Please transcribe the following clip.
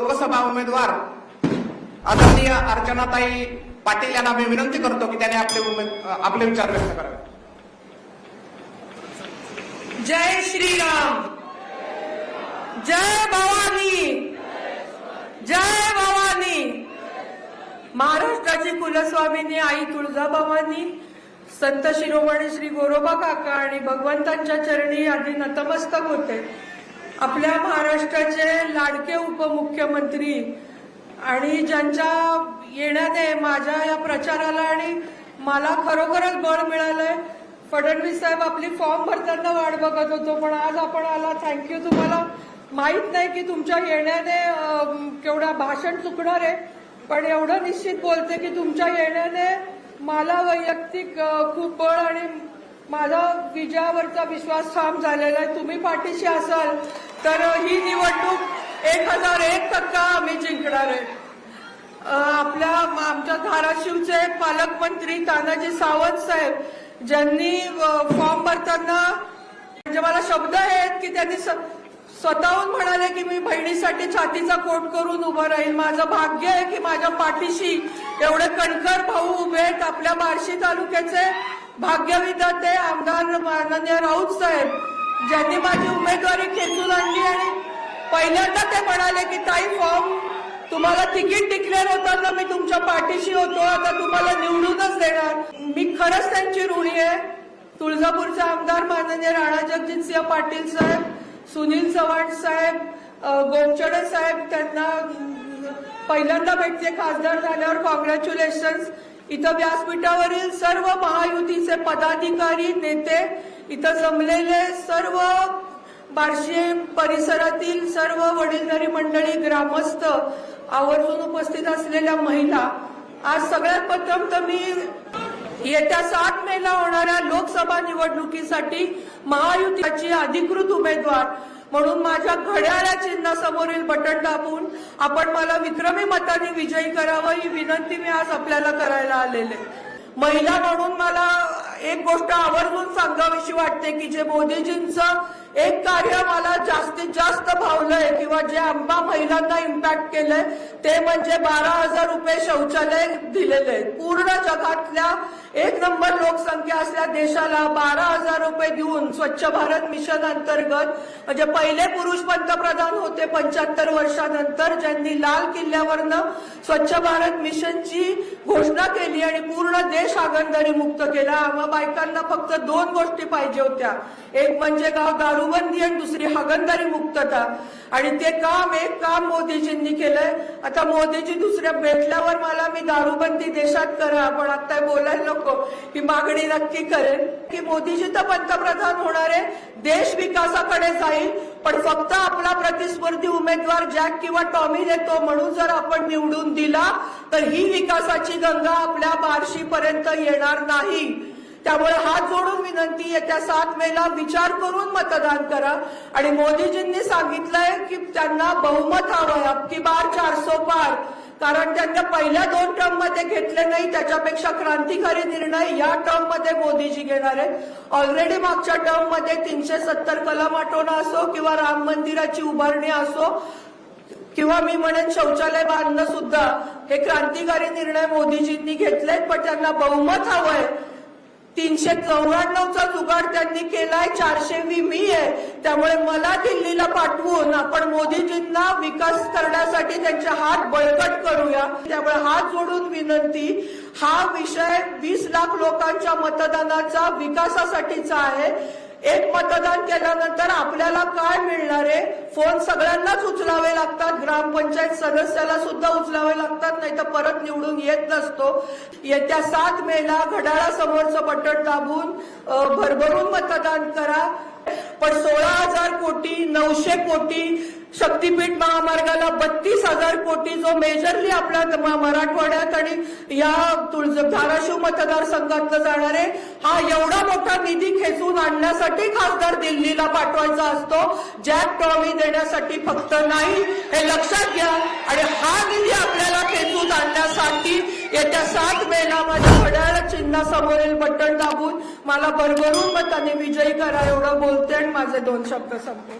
लोकसभा उमेदवार आदरणीय अर्चनाताई पाटील यांना मी विनंती करतो की त्याने आपले उमेद आपले विचार व्यक्त करावे. जय श्रीराम. जय भवानी. जय भवानी. महाराष्ट्राची कुलस्वामिनी आई तुळजाभवानी संत शिरोमणी श्री गोरोबा काका आणि भगवंतांच्या चरणी आधी नतमस्तक होते. आपल्या महाराष्ट्राचे लाडके उपमुख्यमंत्री आणि ज्यांच्या येण्याने माझ्या या प्रचाराला आणि मला खरोखरच बळ मिळालंय फडणवीस साहेब आपली फॉर्म भरताना वाट बघत होतो पण आज आपण आला थँक्यू तुम्हाला माहीत नाही की तुमच्या येण्याने केवढा भाषण चुकणार आहे पण एवढं निश्चित बोलते की तुमच्या येण्याने मला वैयक्तिक खूप बळ आणि माझा विजयावरचा विश्वास ठाम झालेला आहे. तुम्ही पाठीशी असाल तर ही निवडणूक एक हजार एक टक्का आम्ही जिंकणार आहे. आपल्या आमच्या धाराशिवचे पालकमंत्री तानाजी सावंत साहेब ज्यांनी फॉर्म भरताना म्हणजे मला शब्द आहेत की त्यांनी स्वतःहून म्हणाले की मी बहिणीसाठी छातीचा कोट करून उभं राहील. माझं भाग्य आहे की माझ्या पाठीशी एवढे कणकर भाऊ उभे आहेत आपल्या बार्शी तालुक्याचे. भाग्यविधाते आमदार माननीय राऊत साहेब ज्यांनी माझी उमेदवारी खेचून आणली आणि पहिल्यांदा ते म्हणाले की ताई फॉर्म तुम्हाला तिकीट डिक्लेअर होताना मी तुमच्या पाठीशी होतो आता तुम्हाला निवडूनच देणार. मी खरंच त्यांची ऋणी आहे. तुळजापूरचे आमदार माननीय राणा जगजितसिंह पाटील साहेब सुनील चव्हाण साहेब अ, गोमचडे साहेब त्यांना पहिल्यांदा भेटते खासदार झाल्यावर कॉंग्रॅच्युलेशन्स इथं व्यासपीठावरील सर्व महायुतीचे पदाधिकारी नेते इथं जमलेले सर्व बार्शी परिसरातील सर्व वडीलधारी मंडळी ग्रामस्थ आवर्जून उपस्थित असलेल्या महिला आज सगळ्यात प्रथम तर मी येत्या सात मेला होणाऱ्या लोकसभा निवडणुकीसाठी महायुतीची अधिकृत उमेदवार म्हणून माझ्या घड्याळ्या चिन्हासमोरील बटन दाबून आपण मला विक्रमी मताने विजयी करावं ही विनंती मी आज आपल्याला करायला आलेले महिला म्हणून मला एक गोष्ट आवर्जून सांगावीशी वाटते की जे मोदीजींचं एक कार्य मला जास्तीत जास्त भावलंय किंवा जे आंबा महिलांना इम्पॅक्ट केलंय ते म्हणजे बारा हजार रुपये शौचालय दिलेले आहेत. पूर्ण जगातल्या एक नंबर लोकसंख्या असल्या देशाला बारा हजार रुपये देऊन स्वच्छ भारत मिशन अंतर्गत म्हणजे पहिले पुरुष पंतप्रधान होते पंच्याहत्तर वर्षानंतर ज्यांनी लाल किल्ल्यावरनं स्वच्छ भारत मिशनची घोषणा केली आणि पूर्ण देश हागणदारी मुक्त केला. मग बायकांना फक्त दोन गोष्टी पाहिजे होत्या. एक म्हणजे गाव दारूबंदी आणि दुसरी हागंदारी मुक्तता. आणि ते काम एक काम मोदीजींनी केलंय. आता मोदीजी दुसऱ्या भेटल्यावर मला मी दारूबंदी देशात करा पण आता बोलायला नको. ही मागणी नक्की करेन की मोदीजी तर पंतप्रधान होणार आहे. देश विकासाकडे जाईल पण फक्त आपला प्रतिस्पर्धी उमेदवार जॅक किंवा टॉमी देतो म्हणून जर आपण निवडून दिला तर ही विकासाची गंगा आपल्या बार्शी पर्यंत येणार नाही. त्यामुळे हात जोडून विनंती येत्या सात मेला विचार करून मतदान करा. आणि मोदीजींनी सांगितलंय की त्यांना बहुमत हवंय अबकी बार चारसो पार. कारण त्यांच्या पहिल्या दोन टर्ममध्ये घेतले नाही त्याच्यापेक्षा क्रांतिकारी निर्णय या टर्ममध्ये मोदीजी घेणार आहेत. ऑलरेडी मागच्या टर्ममध्ये तीनशे सत्तर कलम आठवणं असो किंवा राम मंदिराची उभारणी असो किंवा मी म्हणेन शौचालय बांधणं सुद्धा हे क्रांतिकारी निर्णय मोदीजींनी घेतलेत पण त्यांना बहुमत हवंय तीनशे चौऱ्याण्णवचा जुगाड त्यांनी केलाय चारशे वी मी आहे. त्यामुळे मला दिल्लीला पाठवून आपण मोदीजींना विकास करण्यासाठी त्यांचे हात बळकट करूया. त्यामुळे हात जोडून विनंती हा विषय वीस लाख लोकांच्या मतदानाचा विकासासाठीचा आहे. एक मतदान केल्यानंतर आपल्याला काय मिळणार आहे? फोन सगळ्यांनाच उचलावे लागतात. ग्रामपंचायत सदस्याला सुद्धा उचलावे लागतात नाही तर परत निवडून येत नसतो. येत्या सात मेला घड्याळासमोरचं बटन दाबून भरभरून मतदान करा. पण सोळा हजार कोटी नऊशे कोटी शक्तीपीठ महामार्गाला बत्तीस हजार कोटी जो मेजरली आपल्या मराठवाड्यात आणि या तुळज धाराशिव मतदारसंघातलं जाणार आहे हा एवढा मोठा निधी खेचून आणण्यासाठी खासदार दिल्लीला पाठवायचा असतो जॅक ट्रॉमी देण्यासाठी फक्त नाही हे लक्षात घ्या. आणि हा निधी आपल्याला खेचून आणण्यासाठी येत्या सात मेला माझ्या घड्याळ चिन्हासमोरील बटन दाबून मला भरभरून मताने विजयी करा एवढं बोलते आणि माझे दोन शब्द संपले